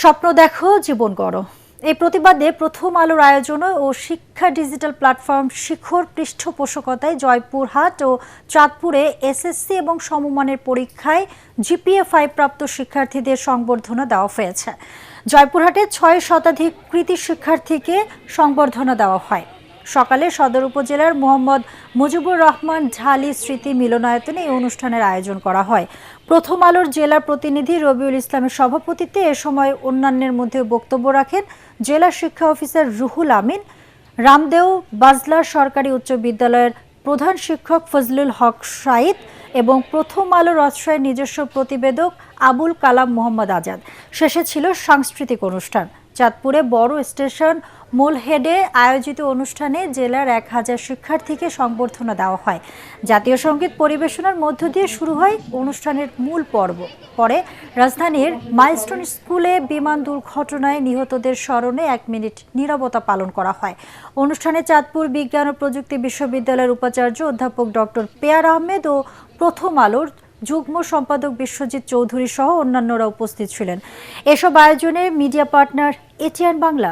স্বপ্ন দেখো, জীবন গড়। এই প্রতিবাদে প্রথম আলোর আয়োজনে ও শিক্ষা ডিজিটাল প্ল্যাটফর্ম শিখর পৃষ্ঠপোষকতায় জয়পুরহাট ও চাঁদপুরে এসএসসি এবং সমমানের পরীক্ষায় জিপিএ ফাইভ প্রাপ্ত শিক্ষার্থীদের সংবর্ধনা দেওয়া হয়েছে। জয়পুরহাটে ছয় শতাধিক কৃতি শিক্ষার্থীকে সংবর্ধনা দেওয়া হয়। সকালে সদর উপজেলার মোহাম্মদ মুজিবুর রহমান ঝালি স্মৃতি মিলনায়তনে এই অনুষ্ঠানের আয়োজন করা হয়। প্রথম আলোর জেলা প্রতিনিধি রবিউল ইসলামের সভাপতিত্বে এ সময় অন্যান্যের মধ্যে বক্তব্য রাখেন জেলা শিক্ষা অফিসার রুহুল আমিন, রামদেও বাজলার সরকারি উচ্চ বিদ্যালয়ের প্রধান শিক্ষক ফজলুল হক সাইদ এবং প্রথম আলো রাজশাহীর নিজস্ব প্রতিবেদক আবুল কালাম মোহাম্মদ আজাদ। শেষে ছিল সাংস্কৃতিক অনুষ্ঠান। চাঁদপুরে বড় স্টেশন মোলহেডে আয়োজিত অনুষ্ঠানে জেলার এক হাজার শিক্ষার্থীকে সংবর্ধনা দেওয়া হয়। জাতীয় সংগীত পরিবেশনার মধ্য দিয়ে শুরু হয় অনুষ্ঠানের মূল পর্ব। পরে রাজধানীর মাইলস্টোন স্কুলে বিমান দুর্ঘটনায় নিহতদের স্মরণে এক মিনিট নীরবতা পালন করা হয়। অনুষ্ঠানে চাঁদপুর বিজ্ঞান ও প্রযুক্তি বিশ্ববিদ্যালয়ের উপাচার্য অধ্যাপক ডক্টর পেয়ার আহমেদ ও প্রথম আলোর যুগ্ম সম্পাদক বিশ্বজিৎ চৌধুরী সহ অন্যান্যরা উপস্থিত ছিলেন। এসব আয়োজনে মিডিয়া পার্টনার এটিএন বাংলা